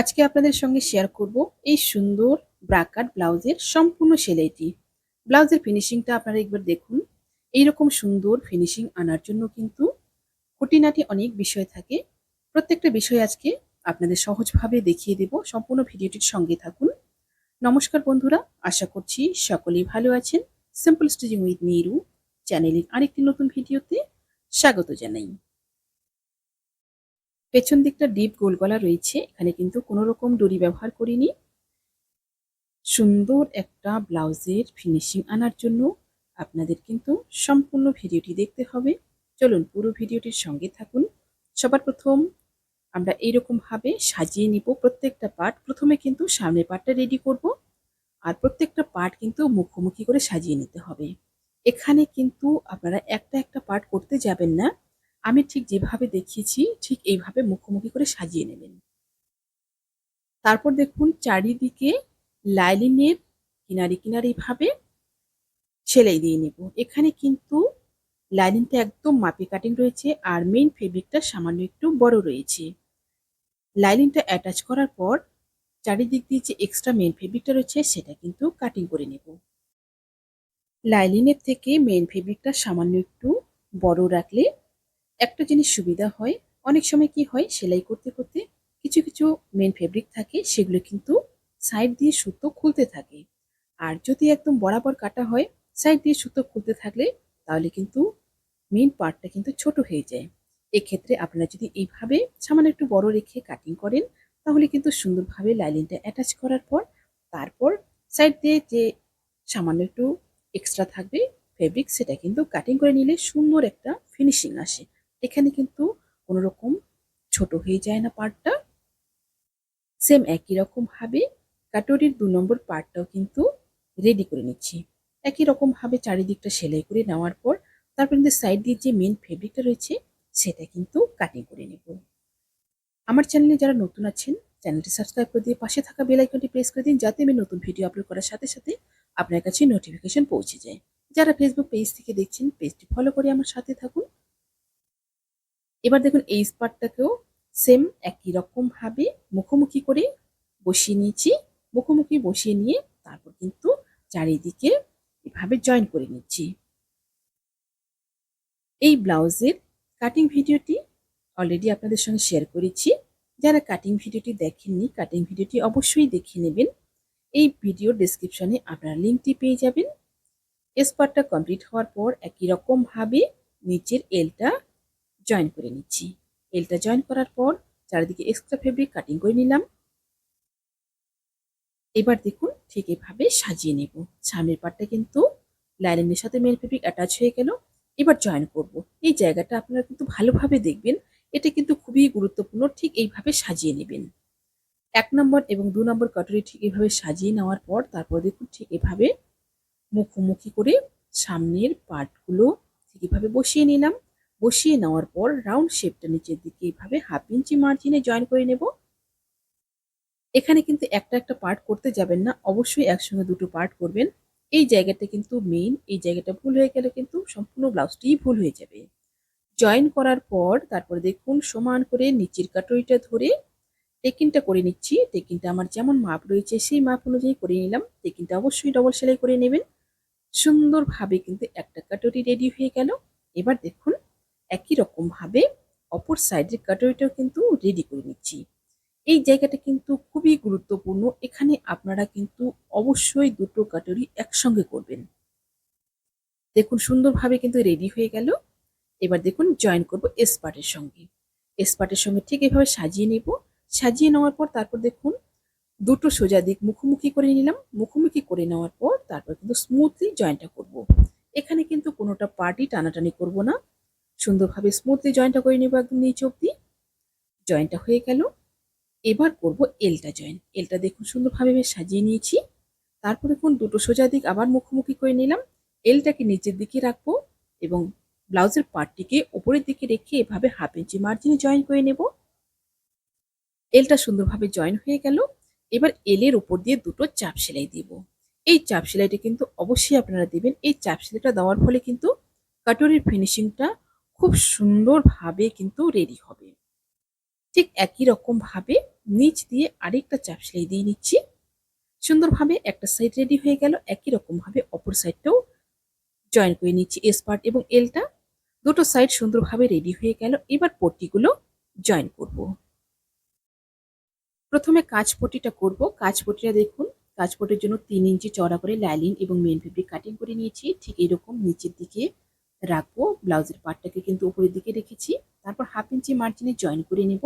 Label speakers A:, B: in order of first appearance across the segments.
A: আজকে আপনাদের সঙ্গে শেয়ার করব এই সুন্দর ব্রাকাট ব্লাউজের সম্পূর্ণ সেলাইটি। ব্লাউজের ফিনিশিংটা আপনারা একবার দেখুন। এইরকম সুন্দর ফিনিশিং আনার জন্য কিন্তু খুঁটিনাটি অনেক বিষয় থাকে। প্রত্যেকটা বিষয় আজকে আপনাদের সহজভাবে দেখিয়ে দেব। সম্পূর্ণ ভিডিওটির সঙ্গে থাকুন। নমস্কার বন্ধুরা, আশা করছি সকলেই ভালো আছেন। সিম্পল স্টিচিং উইথ নিরু চ্যানেলের আরেকটি নতুন ভিডিওতে স্বাগত জানাই। পেছন দিকটা ডিপ গোল গলা রয়েছে। এখানে কিন্তু কোনো রকম দড়ি ব্যবহার করিনি। সুন্দর একটা ব্লাউজের ফিনিশিং আনার জন্য আপনাদের কিন্তু সম্পূর্ণ ভিডিওটি দেখতে হবে। চলুন পুরো ভিডিওটির সঙ্গে থাকুন। সবার প্রথম আমরা এইরকমভাবে সাজিয়ে নিব প্রত্যেকটা পার্ট প্রথমে কিন্তু সামনের পার্টটা রেডি করব আর প্রত্যেকটা পার্ট কিন্তু মুখোমুখি করে সাজিয়ে নিতে হবে। এখানে কিন্তু আপনারা একটা একটা পার্ট করতে যাবেন না। আমি ঠিক যেভাবে দেখিয়েছি, ঠিক এইভাবে মুখোমুখি করে সাজিয়ে নেবেন। তারপর দেখুন চারিদিকে লাইলিনের কিনারি কিনারি ভাবে সেলাই দিয়ে নেব। এখানে কিন্তু লাইনিংটা একদম মাপি কাটিং রয়েছে আর মেইন ফেব্রিকটা সামান্য একটু বড় রয়েছে। লাইনিংটা অ্যাটাচ করার পর চারিদিক দিয়ে যে এক্সট্রা মেইন ফেব্রিকটা রয়েছে সেটা কিন্তু কাটিং করে নেব। লাইলিনের থেকে মেইন ফেব্রিকটা সামান্য একটু বড় রাখলে একটা জিনিস সুবিধা হয়, অনেক সময় কি হয়, সেলাই করতে করতে কিছু কিছু মেন ফেব্রিক থাকে, সেগুলো কিন্তু সাইড দিয়ে সুতো খুলতে থাকে। আর যদি একদম বরাবর কাটা হয় সাইড দিয়ে সুতো খুলতে থাকলে তাহলে কিন্তু মেন পার্টটা কিন্তু ছোট হয়ে যায়। এক্ষেত্রে আপনারা যদি এইভাবে সামান্য একটু বড় রেখে কাটিং করেন, তাহলে কিন্তু সুন্দরভাবে লাইলিনটা অ্যাটাচ করার পর, তারপর সাইড দিয়ে যে সামান্য একটু এক্সট্রা থাকবে ফেব্রিক সেটা কিন্তু কাটিং করে নিলে সুন্দর একটা ফিনিশিং আসে। এখানে কিন্তু কোনো রকম ছোট হয়ে যায় না পার্টটা সেম একই রকম ভাবে কাটোরির দু নম্বর পার্টটাও কিন্তু রেডি করে নিচ্ছি। একই রকম ভাবে চারিদিকটা সেলাই করে নেওয়ার পর তারপর কিন্তু সাইড দিয়ে যে মেন ফেব্রিকটা রয়েছে, সেটা কিন্তু কাটিং করে নেব। আমার চ্যানেলে যারা নতুন আছেন চ্যানেলটি সাবস্ক্রাইব করে দিয়ে পাশে থাকা বেল আইকনটি প্রেস করে দিন, যাতে আমি নতুন ভিডিও আপলোড করার সাথে সাথে আপনার কাছে নোটিফিকেশন পৌঁছে যায়। যারা ফেসবুক পেজ থেকে দেখছেন পেজটি ফলো করে আমার সাথে থাকুন। এবার দেখুন এই স্পারটাকেও সেম একই রকম ভাবে মুখোমুখি করে বসিয়ে নিয়েছি। মুখোমুখি বসিয়ে নিয়ে তারপর কিন্তু চারিদিকে এভাবে জয়েন করে নিচ্ছি। এই ব্লাউজের কাটিং ভিডিওটি অলরেডি আপনাদের সঙ্গে শেয়ার করেছি। যারা কাটিং ভিডিওটি দেখেননি কাটিং ভিডিওটি অবশ্যই দেখে নেবেন। এই ভিডিও ডিসক্রিপশনে আপনারা লিঙ্কটি পেয়ে যাবেন। স্পারটা কমপ্লিট হওয়ার পর একই রকমভাবে নিচের এলটা জয়েন করে নিচ্ছি। এলটা জয়েন করার পর চারিদিকে এক্সট্রা ফেব্রিক কাটিং করে নিলাম। এবার দেখুন ঠিক এভাবে সাজিয়ে নেব। সামনের পাটটা কিন্তু লাইনিংয়ের সাথে মেন ফেব্রিক অ্যাটাচ হয়ে গেল। এবার জয়েন করব। এই জায়গাটা আপনারা কিন্তু ভালোভাবে দেখবেন। এটা কিন্তু খুবই গুরুত্বপূর্ণ। ঠিক এইভাবে সাজিয়ে নেবেন। এক নম্বর এবং দু নম্বর কাটরি ঠিক এভাবে সাজিয়ে নেওয়ার পর তারপর দেখুন ঠিক এভাবে মুখোমুখি করে সামনের পার্টগুলো ঠিক এভাবে বসিয়ে নিলাম। বসিয়ে নেওয়ার পর রাউন্ড শেপটা নিচের দিকে এইভাবে হাফ ইঞ্চি মার্জিনে জয়েন করে নেব। এখানে কিন্তু একটা একটা পার্ট করতে যাবেন না, অবশ্যই একসঙ্গে দুটো পার্ট করবেন। এই জায়গাটা কিন্তু মেইন এই জায়গাটা ভুল হয়ে গেলে কিন্তু সম্পূর্ণ ব্লাউজটিই ভুল হয়ে যাবে। জয়েন করার পর তারপরে দেখুন সমান করে নিচের কাটরিটা ধরে টেকিনটা করে নিচ্ছি। টেকিনটা আমার যেমন মাপ রয়েছে সেই মাপ অনুযায়ী করে নিলাম। টেকিনটা অবশ্যই ডবল সেলাই করে নেবেন। সুন্দরভাবে কিন্তু একটা কাটরি রেডি হয়ে গেল। এবার দেখুন একই রকমভাবে অপর সাইডের কাটরিটাও কিন্তু রেডি করে নিচ্ছি। এই জায়গাটা কিন্তু খুবই গুরুত্বপূর্ণ। এখানে আপনারা কিন্তু অবশ্যই দুটো কাটরি একসঙ্গে করবেন। দেখুন, সুন্দরভাবে কিন্তু রেডি হয়ে গেল। এবার দেখুন জয়েন করব এসপার্টের সঙ্গে। এসপার্টের সঙ্গে ঠিক এভাবে সাজিয়ে নেব। সাজিয়ে নেওয়ার পর তারপর দেখুন, দুটো সোজা দিক মুখোমুখি করে নিলাম। মুখোমুখি করে নেওয়ার পর তারপর কিন্তু স্মুথলি জয়েন্টটা করব। এখানে কিন্তু কোনোটা পার্টি টানাটানি করব না। সুন্দরভাবে স্মুথলি জয়েন্টটা করে নেব একদম নিচে অব্দি জয়েন্টটা হয়ে গেল। এবার করব এলটা জয়েন এলটা দেখুন সুন্দরভাবে বেশ সাজিয়ে নিয়েছি। তারপরে দেখুন দুটো সোজা দিক আবার মুখোমুখি করে নিলাম। এলটাকে নিচের দিকে রাখব এবং ব্লাউজের পার্টটিকে উপরের দিকে রেখে এভাবে হাফ ইঞ্চি মার্জিনে জয়েন করে নেব। এলটা সুন্দরভাবে জয়েন হয়ে গেল। এবার এলের উপর দিয়ে দুটো চাপ সেলাই দিব। এই চাপ সেলাইটা কিন্তু অবশ্যই আপনারা দেবেন। এই চাপ সেলাইটা দেওয়ার ফলে কিন্তু কাটরির ফিনিশিংটা খুব সুন্দরভাবে কিন্তু রেডি হবে। ঠিক একই রকম ভাবে নিচ দিয়ে আরেকটা চাপ সেলাই দিয়ে নিচ্ছি। সুন্দরভাবে একটা সাইড রেডি হয়ে গেল, একই রকম ভাবে অপর সাইডটাও জয়েন করে নিচ্ছি এস পার্ট এবং এলটা দুটো সাইড সুন্দরভাবে রেডি হয়ে গেল, এবার পট্টিগুলো জয়েন করব। প্রথমে কাঁচ পট্টিটা করব। কাঁচ পট্টিটা দেখুন, কাঁচ পট্টির জন্য তিন ইঞ্চি চড়া করে লাইলিন এবং মেন ফেব্রিক কাটিং করে নিয়েছি। ঠিক এরকম নিচের দিকে রাখব, ব্লাউজের পার্টটাকে কিন্তু উপরের দিকে রেখেছি। তারপর হাফ ইঞ্চি মার্জিনে জয়েন করে নেব।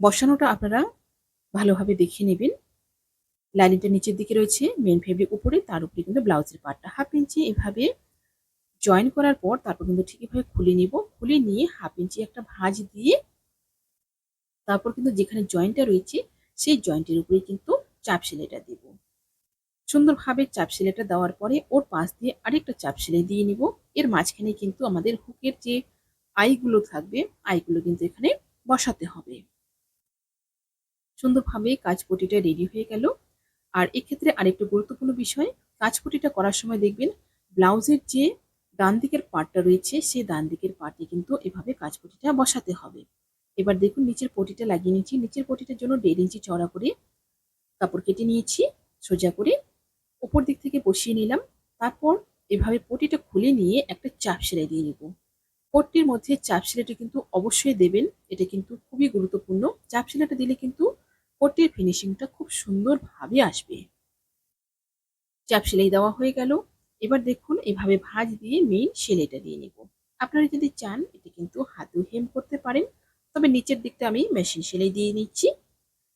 A: বসানোটা আপনারা ভালোভাবে দেখে নেবেন। লাইনিংটা নিচের দিকে রয়েছে মেন ফেব্রিক উপরে, তার উপরে কিন্তু ব্লাউজের পার্টটা হাফ ইঞ্চি এভাবে জয়েন করার পর তারপর কিন্তু ঠিক এভাবে খুলে নিব। খুলে নিয়ে হাফ ইঞ্চি একটা ভাঁজ দিয়ে তারপর কিন্তু যেখানে জয়েন্টটা রয়েছে, সেই জয়েন্টের উপরে কিন্তু চাপ সেলাইটা দেব। সুন্দরভাবে চাপ সেলাইটা দেওয়ার পরে ওর পাশ দিয়ে আরেকটা চাপ সেলাই দিয়ে নিব। এর মাঝখানে কিন্তু আমাদের হুকের যে আইগুলো থাকবে, আইগুলো কিন্তু এখানে বসাতে হবে। সুন্দরভাবে কাজপটিটা রেডি হয়ে গেল। আর এক্ষেত্রে আরেকটা গুরুত্বপূর্ণ বিষয় কাজ পটিটা করার সময় দেখবেন ব্লাউজের যে ডান দিকের পার্টটা রয়েছে, সেই ডান দিকের পার্টে কিন্তু এভাবে কাজপটিটা বসাতে হবে। এবার দেখুন নিচের পটিটা লাগিয়ে নিচ্ছি। নিচের পটিটার জন্য দেড় ইঞ্চি চড়া করে কাপড় কেটে নিয়েছি, সোজা করে উপর দিক থেকে বসিয়ে নিলাম। তারপর এভাবে পটিটা খুলে নিয়ে একটা চাপ সেলাই দিয়ে নিব। পট্টির মধ্যে চাপ সেলাইটা কিন্তু অবশ্যই দেবেন। এটা কিন্তু খুবই গুরুত্বপূর্ণ। চাপ সেলাইটা দিলে কিন্তু পট্টির ফিনিশিংটা খুব সুন্দরভাবে আসবে। চাপ সেলাই দেওয়া হয়ে গেল। এবার দেখুন, এভাবে ভাঁজ দিয়ে মেইন সেলাইটা দিয়ে নিব। আপনারা যদি চান, এটা কিন্তু হাতেও হেম করতে পারেন। তবে নিচের দিকটা আমি মেশিন সেলাই দিয়ে নিচ্ছি।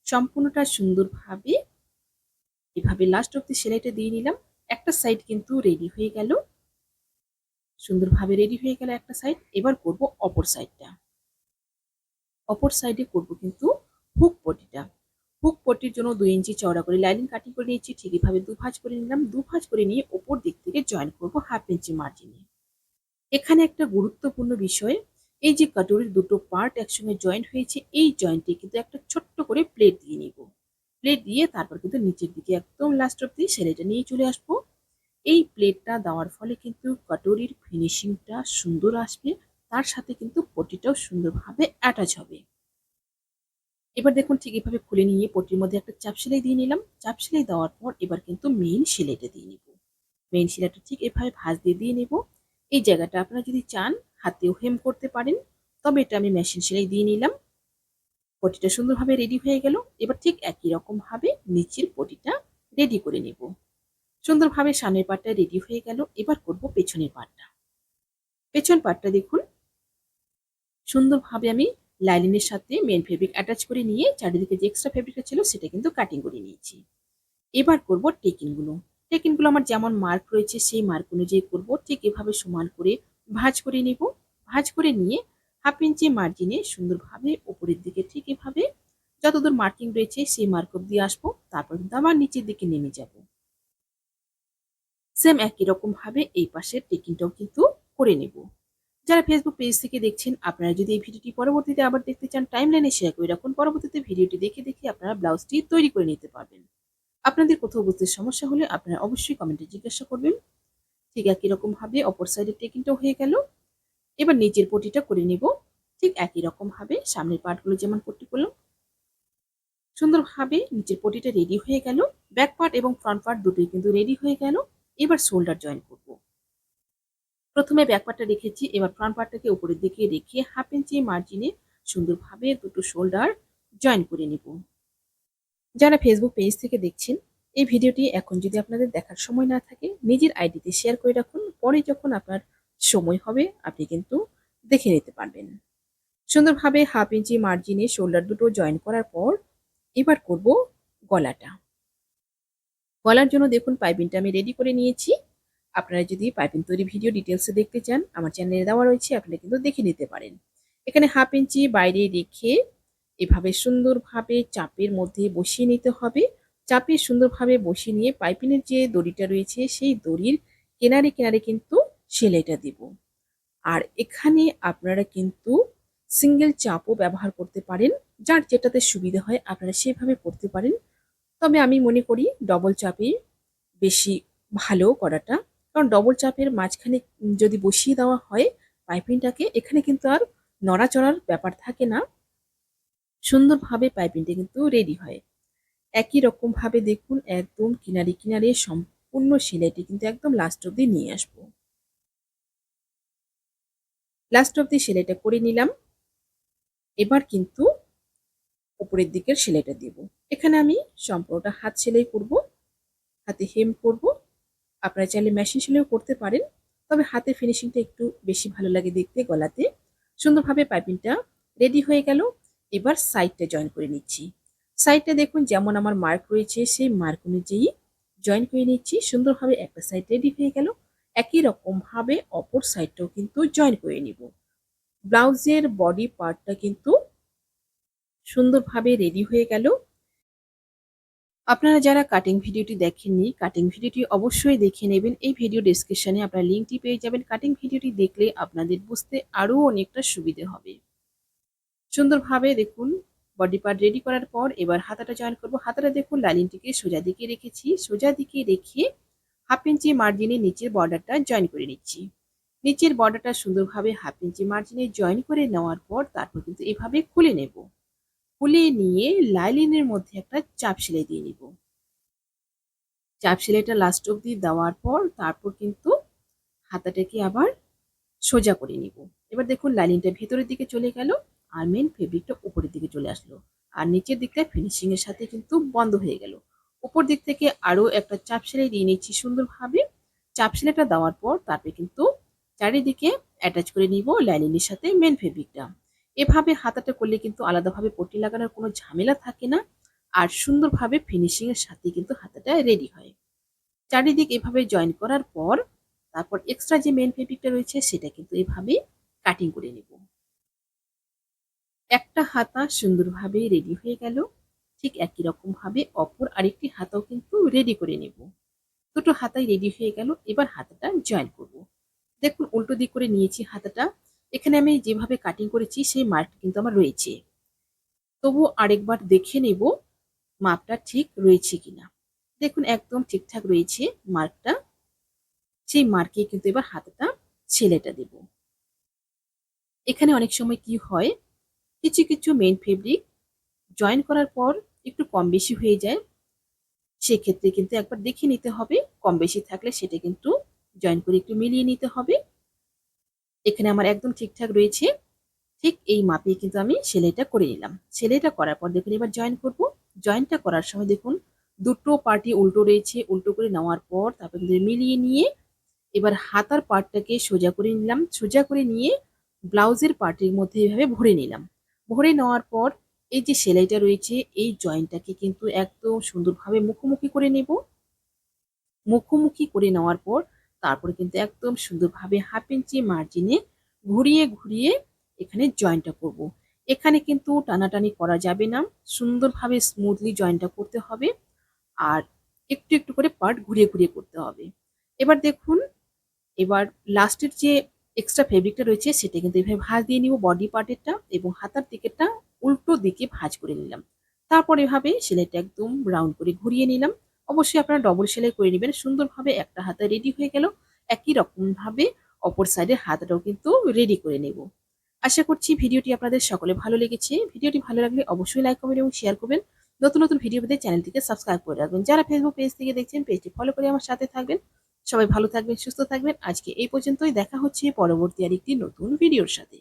A: সম্পূর্ণটা সুন্দরভাবে এভাবে লাস্ট অব্দি সেলাইটা দিয়ে নিলাম। একটা সাইড কিন্তু রেডি হয়ে গেল। সুন্দরভাবে রেডি হয়ে গেল একটা সাইড এবার করব অপর সাইডটা অপর সাইডে করব কিন্তু হুক পটিটা। হুক পটির জন্য দুই ইঞ্চি চওড়া করে লাইনিং কাটিং করে নিয়েছি। ঠিক এভাবে দু ভাঁজ করে নিলাম। দু ভাঁজ করে নিয়ে ওপর দিক থেকে জয়েন করব হাফ ইঞ্চি মার্জিনে এখানে একটা গুরুত্বপূর্ণ বিষয়, এই যে কাটুরির দুটো পার্ট একসঙ্গে জয়েন্ট হয়েছে, এই জয়েন্টে কিন্তু একটা ছোট্ট করে প্লেট দিয়ে নিব। প্লেট দিয়ে তারপর কিন্তু নিচের দিকে একদম লাস্ট অব্দি সেলাইটা নিয়ে চলে আসব। এই প্লেটটা দেওয়ার ফলে কিন্তু কাটুরির ফিনিশিংটা সুন্দর আসবে, তার সাথে কিন্তু পটিটাও সুন্দরভাবে অ্যাটাচ হবে। এবার দেখুন ঠিক এভাবে খুলে নিয়ে পটির মধ্যে একটা চাপ সেলাই দিয়ে নিলাম। চাপ সেলাই দেওয়ার পর এবার কিন্তু মেইন সেলাইটা দিয়ে নিব। মেইন সেলাইটা ঠিক এভাবে ভাঁজ দিয়ে দিয়ে নেব। এই জায়গাটা আপনারা যদি চান, হাতেও হেম করতে পারেন। তবে এটা আমি মেশিন সেলাই দিয়ে নিলাম। পটিটা সুন্দরভাবে রেডি হয়ে গেল। এবার ঠিক একই রকম ভাবে নিচের পটিটা রেডি করে নেব। সুন্দরভাবে সামনের পাটটা রেডি হয়ে গেল। এবার করব পেছনের পাটটা। পেছন পাটটা দেখুন। সুন্দরভাবে আমি লাইলিনের সাথে মেন ফেব্রিক অ্যাটাচ করে নিয়ে চারিদিকে যে এক্সট্রা ফেব্রিকটা ছিল সেটা কিন্তু কাটিং করে নিয়েছি। এবার করব টেকিনগুলো টেকিনগুলো আমার যেমন মার্ক রয়েছে সেই মার্ক অনুযায়ী করব। ঠিক এভাবে সমান করে ভাঁজ করে নিব। ভাঁজ করে নিয়ে হাফ ইঞ্চি মার্জিনে সুন্দরভাবে উপরের দিকে ঠিক এভাবে। যতদূর মার্কিং রয়েছে, সেই মার্ক দিয়ে আসব, তারপর কিন্তু আবার নিচের দিকে নেমে যাব। সেম একই রকম ভাবে এই পাশের টেকিংটাও কিন্তু করে নেব। যারা ফেসবুক পেজ থেকে দেখছেন, আপনারা যদি এই ভিডিওটি পরবর্তীতে আবার দেখতে চান টাইম লাইনে শেয়ার করে রাখুন। পরবর্তীতে ভিডিওটি দেখে দেখে আপনারা ব্লাউজটি তৈরি করে নিতে পারবেন। আপনাদের কোথাও বুঝতে সমস্যা হলে আপনারা অবশ্যই কমেন্টে জিজ্ঞাসা করবেন। ঠিক একই রকম ভাবে অপর সাইডের টেকিংটাও হয়ে গেল। এবার নিচের পটিটা করে নিব। ঠিক একই রকম ভাবে সামনের পার্টগুলো যেমন পট্টি করলাম। সুন্দরভাবে নিচের পটিটা রেডি হয়ে গেল। ব্যাক পার্ট এবং ফ্রন্ট পার্ট দুটোই কিন্তু রেডি হয়ে গেল। এবার শোল্ডার জয়েন করব। প্রথমে ব্যাক পার্টটা রেখেছি, এবার ফ্রন্ট পার্টটাকে উপরের দিকে রেখে হাফ ইঞ্চি মার্জিনে সুন্দরভাবে দুটো শোল্ডার জয়েন করে নিব। যারা ফেসবুক পেজ থেকে দেখছেন, এই ভিডিওটি এখন যদি আপনাদের দেখার সময় না থাকে, নিজের আইডিতে শেয়ার করে রাখুন। পরে যখন আপনার সময় হবে, আপনি কিন্তু দেখে নিতে পারবেন। সুন্দরভাবে হাফ ইঞ্চি মার্জিনে শোল্ডার দুটো জয়েন করার পর এবার করব গলাটা। গলার জন্য দেখুন পাইপিংটা আমি রেডি করে নিয়েছি। আপনারা যদি পাইপিং তৈরি ভিডিও ডিটেলসে দেখতে চান, আমার চ্যানেলে দেওয়া রয়েছে, আপনারা কিন্তু দেখে নিতে পারেন। এখানে হাফ ইঞ্চি বাইরে রেখে এভাবে সুন্দরভাবে চাপের মধ্যে বসিয়ে নিতে হবে। চাপে সুন্দরভাবে বসিয়ে নিয়ে পাইপিনের যে দড়িটা রয়েছে, সেই দড়ির কেনারে কেনারে কিন্তু সেলাইটা দেব। আর এখানে আপনারা কিন্তু সিঙ্গেল চাপও ব্যবহার করতে পারেন। যার যেটাতে সুবিধা হয় আপনারা সেভাবে করতে পারেন। তবে আমি মনে করি ডবল চাপে বেশি ভালো করাটা। কারণ ডবল চাপের মাঝখানে যদি বসিয়ে দেওয়া হয় পাইপিংটাকে, এখানে কিন্তু আর নড়াচড়ার ব্যাপার থাকে না। সুন্দরভাবে পাইপিংটা কিন্তু রেডি হয়। একই রকমভাবে দেখুন, একদম কিনারে কিনারে সম্পূর্ণ সেলাইটি কিন্তু একদম লাস্ট অব্দি নিয়ে আসব। লাস্ট অব্দি সেলাইটা করে নিলাম। এবার কিন্তু উপরের দিকের সেলাইটা দেব। এখানে আমি সম্পূর্ণটা হাত সেলাই করব, হাতে হেম করব। আপনারা চাইলে মেশিন সেলাইও করতে পারেন, তবে হাতে ফিনিশিংটা একটু বেশি ভালো লাগে দেখতে গলাতে। সুন্দরভাবে পাইপিংটা রেডি হয়ে গেল। এবার সাইডটা জয়েন করে নিচ্ছি। সাইডটা দেখুন যেমন আমার মার্ক রয়েছে, সেই মার্ক অনুযায়ী জয়েন করে নিচ্ছি। সুন্দরভাবে একটা সাইড রেডি হয়ে গেল। একই রকম ভাবে অপর সাইডটাও কিন্তু জয়েন করে নিব। ব্লাউজের বডি পার্টটা কিন্তু সুন্দরভাবে রেডি হয়ে গেল। আপনারা যারা কাটিং ভিডিওটি দেখেননি কাটিং ভিডিওটি অবশ্যই দেখে নেবেন। এই ভিডিও ডিসক্রিপশনে আপনারা লিঙ্কটি পেয়ে যাবেন। কাটিং ভিডিওটি দেখলে আপনাদের বুঝতে আরও অনেকটা সুবিধে হবে। সুন্দরভাবে দেখুন বডি পার্ট রেডি করার পর এবার হাতাটা জয়েন করব। হাতাটা দেখুন লাইনিংটিকে সোজা দিকে রেখেছি। সোজা দিকে রেখে হাফ ইঞ্চি মার্জিনে নিচের বর্ডারটা জয়েন করে নিচ্ছি। নিচের বর্ডারটা সুন্দরভাবে হাফ ইঞ্চি মার্জিনে জয়েন করে নেওয়ার পর তারপর কিন্তু এভাবে খুলে নেব। খুলে নিয়ে লাইলিনের মধ্যে একটা চাপ সেলাই দিয়ে নিব। চাপ সেলাইটা লাস্ট অব্দি দেওয়ার পর তারপর কিন্তু হাতাটাকে আবার সোজা করে নিব। এবার দেখুন লাইলিনটা ভেতরের দিকে চলে গেল আর মেন ফেব্রিকটা উপরের দিকে চলে আসলো। আর নিচের দিকটা ফিনিশিং এর সাথে কিন্তু বন্ধ হয়ে গেল। উপর দিক থেকে আরও একটা চাপ সেলাই দিয়ে নিচ্ছি সুন্দরভাবে। চাপ সেলাইটা দেওয়ার পর তারপরে কিন্তু চারিদিকে অ্যাটাচ করে নিব লাইনিংয়ের সাথে মেন ফেব্রিকটা এভাবে হাতাটা করলে কিন্তু আলাদাভাবে পট্টি লাগানোর কোনো ঝামেলা থাকে না আর সুন্দরভাবে ফিনিশিং এর সাথে কিন্তু হাতাটা রেডি হয়। চারিদিক এভাবে জয়েন করার পর তারপর এক্সট্রা যে মেন ফেব্রিকটা রয়েছে সেটা কিন্তু এভাবে কাটিং করে নেব। একটা হাতা সুন্দরভাবে রেডি হয়ে গেল। ঠিক একই রকম ভাবে অপর আরেকটি হাতাও কিন্তু রেডি করে নেব। দুটো হাতাই রেডি হয়ে গেল, এবার হাতাটা জয়েন করব। দেখুন, উল্টো দিক করে নিয়েছি হাতাটা। এখানে আমি যেভাবে কাটিং করেছি, সেই মার্ক কিন্তু আমার রয়েছে। তবু আরেকবার দেখে নেব মাপটা ঠিক রয়েছে কিনা। দেখুন, একদম ঠিকঠাক রয়েছে মার্কটা সেই মার্কে কিন্তু এবার হাতাটা ছেলেটা দেব। এখানে অনেক সময় কি হয়, কিছু কিছু মেন ফেব্রিক জয়েন করার পর একটু কম বেশি হয়ে যায়, সেক্ষেত্রে কিন্তু একবার দেখে নিতে হবে। কম বেশি থাকলে সেটা কিন্তু জয়েন করে একটু মিলিয়ে নিতে হবে। এখানে আমার একদম ঠিকঠাক রয়েছে। ঠিক এই মাপে কিন্তু আমি সেলাইটা করে নিলাম। সেলাইটা করার পর দেখুন, এবার জয়েন করব। জয়েনটা করার সময় দেখুন, দুটো পার্টি উল্টো রয়েছে, উল্টো করে নেওয়ার পর তারপর মিলিয়ে নিয়ে এবার হাতার পার্টটাকে সোজা করে নিলাম। সোজা করে নিয়ে ব্লাউজের পার্টির মধ্যে এভাবে ভরে নিলাম। ভরে নেওয়ার পর এই যে সেলাইটা রয়েছে, এই জয়েন্টটাকে কিন্তু একদম সুন্দরভাবে মুখোমুখি করে নেব। মুখোমুখি করে নেওয়ার পর তারপরে কিন্তু একদম সুন্দরভাবে হাফ ইঞ্চি মার্জিনে ঘুরিয়ে ঘুরিয়ে এখানে জয়েন্টটা করব। এখানে কিন্তু টানাটানি করা যাবে না, সুন্দরভাবে স্মুথলি জয়েন্টটা করতে হবে আর একটু একটু করে পার্ট ঘুরিয়ে ঘুরিয়ে করতে হবে। এবার দেখুন, এবার লাস্টের যে এক্সট্রা ফেব্রিকটা রয়েছে সেটা কিন্তু এভাবে ভাঁজ দিয়ে নিব বডি পার্টেরটা এবং হাতার দিকেরটা। উল্টো দিকে ভাঁজ করে নিলাম। তারপর এভাবে সেলাইটা একদম রাউন্ড করে ঘুরিয়ে নিলাম। অবশ্যই আপনারা ডবল সেলাই করে নেবেন। সুন্দরভাবে একটা হাতা রেডি হয়ে গেল। একই রকমভাবে অপর সাইডের হাতাটাও কিন্তু রেডি করে নেব। আশা করছি ভিডিওটি আপনাদের সকলে ভালো লেগেছে। ভিডিওটি ভালো লাগলে অবশ্যই লাইক করবেন এবং শেয়ার করবেন। নতুন নতুন ভিডিও পেতে চ্যানেলটিকে সাবস্ক্রাইব করে রাখবেন। যারা ফেসবুক পেজ থেকে দেখছেন পেজটি ফলো করে আমার সাথে থাকবেন। সবাই ভালো থাকবেন, সুস্থ থাকবেন। আজকে এই পর্যন্তই। দেখা হচ্ছে পরবর্তী আরেকটি নতুন ভিডিওর সাথে।